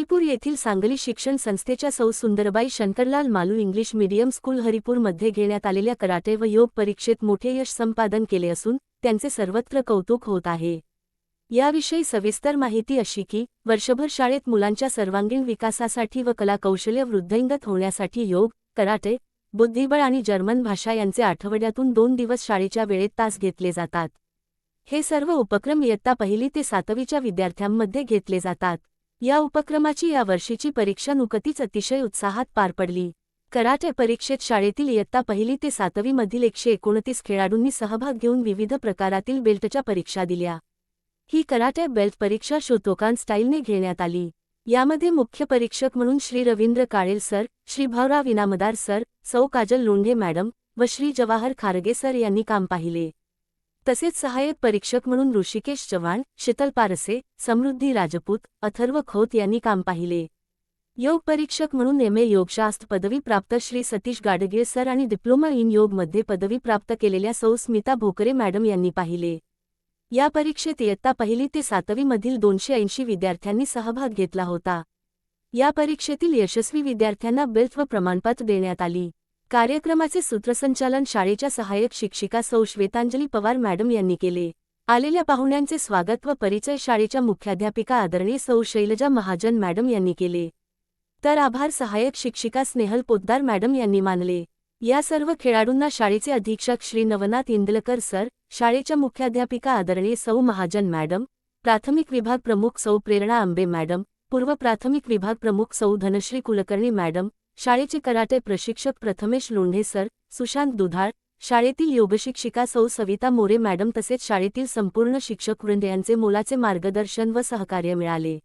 हरिपूर येथील सांगली शिक्षण संस्थेच्या Sau Sundarbai Shankarlal Malu English medium school हरिपूरमध्ये घेण्यात आलेल्या कराटे व योग परीक्षेत मोठे यश संपादन केले असून त्यांचे सर्वत्र कौतुक होत आहे. याविषयी सविस्तर माहिती अशी की वर्षभर शाळेत मुलांच्या सर्वांगीण विकासासाठी व कलाकौशल्य वृद्धिंगत होण्यासाठी योग कराटे बुद्धिबळ आणि जर्मन भाषा यांचे आठवड्यातून दोन दिवस शाळेच्या वेळेत तास घेतले जातात. हे सर्व उपक्रम इयत्ता पहिली ते सातवीच्या विद्यार्थ्यांमध्ये घेतले जातात. या उपक्रमाची या वर्षीची परीक्षा नुकतीच अतिशय उत्साहात पार पडली. कराटे परीक्षेत शाळेतील इयत्ता पहिली ते सातवीमधील एकशे एकोणतीस खेळाडूंनी सहभाग घेऊन विविध प्रकारातील बेल्टच्या परीक्षा दिल्या. ही कराटे बेल्ट परीक्षा शोतोकान स्टाईलने घेण्यात आली. यामध्ये मुख्य परीक्षक म्हणून Shri Ravindra Kalel sir Shri Bhaurao Inamdar sir Sau Kajal Londhe madam व श्री जवाहर खारगे सर यांनी काम पाहिले. तसेच सहाय्यक परीक्षक म्हणून ऋषिकेश चव्हाण शीतल पारसे समृद्धी राजपूत अथर्व खोत यांनी काम पाहिले. योग परीक्षक म्हणून एम. ए. योगशास्त्र पदवी प्राप्त श्री सतीश गाडगे सर आणि डिप्लोमा इन योगमध्ये पदवी प्राप्त केलेल्या सौ स्मिता भोकरे मॅडम यांनी पाहिले. या परीक्षेत इयत्ता पहिली ते सातवीमधील दोनशे ऐंशी विद्यार्थ्यांनी सहभाग घेतला होता. या परीक्षेतील यशस्वी विद्यार्थ्यांना बेल्ट व प्रमाणपत्र देण्यात आली. कार्यक्रमाचे सूत्रसंचालन शाळेच्या सहाय्यक शिक्षिका सौ. श्वेतांजली पवार मॅडम यांनी केले. आलेल्या पाहुण्यांचे स्वागत व परिचय शाळेच्या मुख्याध्यापिका आदरणीय सौ. शैलजा महाजन मॅडम यांनी केले. तर आभार सहाय्यक शिक्षिका स्नेहल पोद्दार मॅडम यांनी मानले. या सर्व खेळाडूंना शाळेचे अधीक्षक श्री नवनाथ इंदलकर सर शाळेच्या मुख्याध्यापिका आदरणीय सौ. महाजन मॅडम प्राथमिक विभाग प्रमुख सौ. प्रेरणा आंबे मॅडम पूर्व प्राथमिक विभाग प्रमुख सौ. धनश्री कुलकर्णी मॅडम शाळेचे कराटे प्रशिक्षक प्रथमेश लोंढे सर सुशांत दुधाळ शाळेतील योगशिक्षिका सौ सविता मोरे मॅडम तसेच शाळेतील संपूर्ण शिक्षक वृंद यांचे मोलाचे मार्गदर्शन व सहकार्य मिळाले.